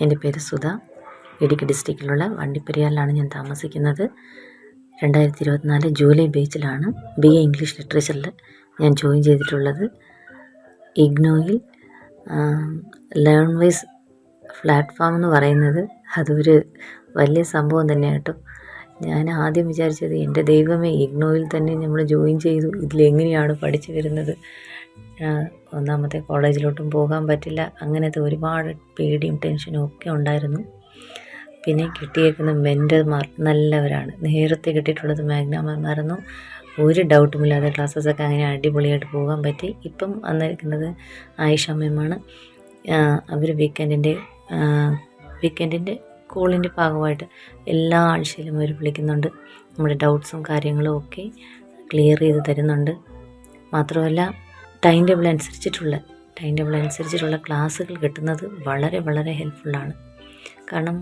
എന്റെ പേര് സുധ. ഇടുക്കി ഡിസ്ട്രിക്റ്റിലുള്ള വണ്ടിപ്പെരിയാറിലാണ് ഞാൻ താമസിക്കുന്നത്. രണ്ടായിരത്തി ഇരുപത്തിനാല് ജൂലൈ ബേച്ചിലാണ് ബി എ ഇംഗ്ലീഷ് ലിറ്ററേച്ചറിൽ ഞാൻ ജോയിൻ ചെയ്തിട്ടുള്ളത്. ഇഗ്നോയിൽ ലേൺ വൈസ് പ്ലാറ്റ്ഫോം എന്ന് പറയുന്നത് അതൊരു വലിയ സംഭവം തന്നെ കേട്ടോ ഞാൻ ആദ്യം വിചാരിച്ചത് എന്റെ ദൈവമേ ഇഗ്നോയിൽ തന്നെ നമ്മൾ ജോയിൻ ചെയ്തു. ഇതിലെങ്ങനെയാണ് പഠിച്ചു വരുന്നത്? ഒന്നാമത്തെ കോളേജിലോട്ടും പോകാൻ പറ്റില്ല. അങ്ങനത്തെ ഒരുപാട് പേടിയും ടെൻഷനും ഒക്കെ ഉണ്ടായിരുന്നു. പിന്നെ കിട്ടിയേക്കുന്ന മെന്റർമാർ നല്ലവരാണ്. നേരത്തെ കിട്ടിയിട്ടുള്ളത് മാഗ്നാമന്മാരെന്നു ഒരു ഡൗട്ടുമില്ലാതെ ക്ലാസ്സസൊക്കെ അങ്ങനെ അടിപൊളിയായിട്ട് പോകാൻ പറ്റി. ഇപ്പം വന്നിരിക്കുന്നത് ആയിഷ മാമാണ് അവർ വീക്കെൻഡിന്റെ വീക്കെൻഡിന്റെ കോളിന്റെ ഭാഗമായിട്ട് എല്ലാ ആഴ്ചയിലും അവർ വിളിക്കുന്നുണ്ട്. നമ്മുടെ ഡൗട്ട്സും കാര്യങ്ങളും ഒക്കെ ക്ലിയർ ചെയ്ത് തരുന്നുണ്ട്. മാത്രമല്ല ടൈം ടേബിൾ അനുസരിച്ചിട്ടുള്ള ടൈം ടേബിൾ അനുസരിച്ചിട്ടുള്ള ക്ലാസ്സുകൾ കിട്ടുന്നത് വളരെ വളരെ ഹെൽപ്ഫുള്ളാണ് കാരണം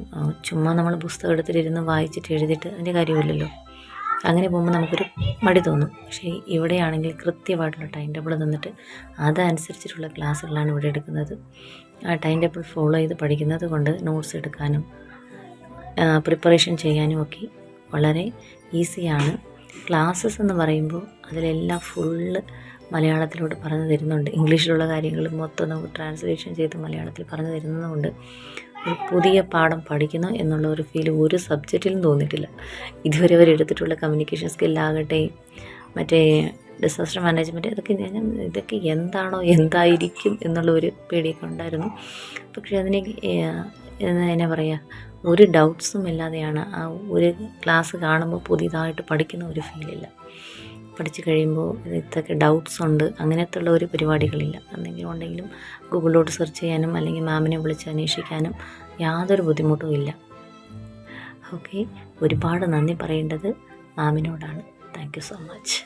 ചുമ്മാ നമ്മൾ പുസ്തകം എടുത്തിട്ടിരുന്ന് വായിച്ചിട്ട് എഴുതിയിട്ട് അതിന്റെ കാര്യമില്ലല്ലോ. അങ്ങനെ പോകുമ്പോൾ നമുക്കൊരു മടി തോന്നും. പക്ഷേ ഇവിടെയാണെങ്കിൽ കൃത്യമായിട്ടുള്ള ടൈം ടേബിൾ തന്നിട്ട് അതനുസരിച്ചിട്ടുള്ള ക്ലാസ്സുകളാണ് ഇവിടെ എടുക്കുന്നത്. ആ ടൈം ടേബിൾ ഫോളോ ചെയ്ത് പഠിക്കുന്നത് കൊണ്ട് നോട്ട്സ് എടുക്കാനും പ്രിപ്പറേഷൻ ചെയ്യാനും ഒക്കെ വളരെ ഈസിയാണ് ക്ലാസ്സസ് എന്ന് പറയുമ്പോൾ അതിലെല്ലാം ഫുള്ള് മലയാളത്തിലോട്ട് പറഞ്ഞു തരുന്നുണ്ട്. ഇംഗ്ലീഷിലുള്ള കാര്യങ്ങൾ മൊത്തം നമുക്ക് ട്രാൻസ്ലേഷൻ ചെയ്ത് മലയാളത്തിൽ പറഞ്ഞു തരുന്നതുകൊണ്ട് ഒരു പുതിയ പാഠം പഠിക്കുന്നു എന്നുള്ള ഒരു ഫീൽ ഒരു സബ്ജക്റ്റിലും തോന്നിയിട്ടില്ല. ഇതുവരെ അവർ എടുത്തിട്ടുള്ള കമ്മ്യൂണിക്കേഷൻ സ്കില്ലാകട്ടെ മറ്റേ ഡിസാസ്റ്റർ മാനേജ്മെന്റ് ഇതൊക്കെ ഞാൻ ഇതൊക്കെ എന്താണോ എന്തായിരിക്കും എന്നുള്ള ഒരു പേടിയൊക്കെ ഉണ്ടായിരുന്നു. പക്ഷേ അതിനെ എന്നാ പറയുക ഒരു ഡൗട്ട്സും ഇല്ലാതെയാണ് ആ ഒരു ക്ലാസ് കാണുമ്പോൾ പുതിയതായിട്ട് പഠിക്കുന്ന ഒരു ഫീലില്ല പഠിച്ചു കഴിയുമ്പോൾ ഇതൊക്കെ ഡൗട്ട്സ് ഉണ്ട്. അങ്ങനത്തെ ഉള്ള ഒരു പരിപാടികളില്ല. എന്തെങ്കിലും ഉണ്ടെങ്കിലും ഗൂഗിളിലോട്ട് സെർച്ച് ചെയ്യാനും അല്ലെങ്കിൽ മാമിനെ വിളിച്ച് അന്വേഷിക്കാനും യാതൊരു ബുദ്ധിമുട്ടും ഇല്ല. ഓക്കെ ഒരുപാട് നന്ദി പറയേണ്ടത് മാമിനോടാണ് താങ്ക് യു സോ മച്ച്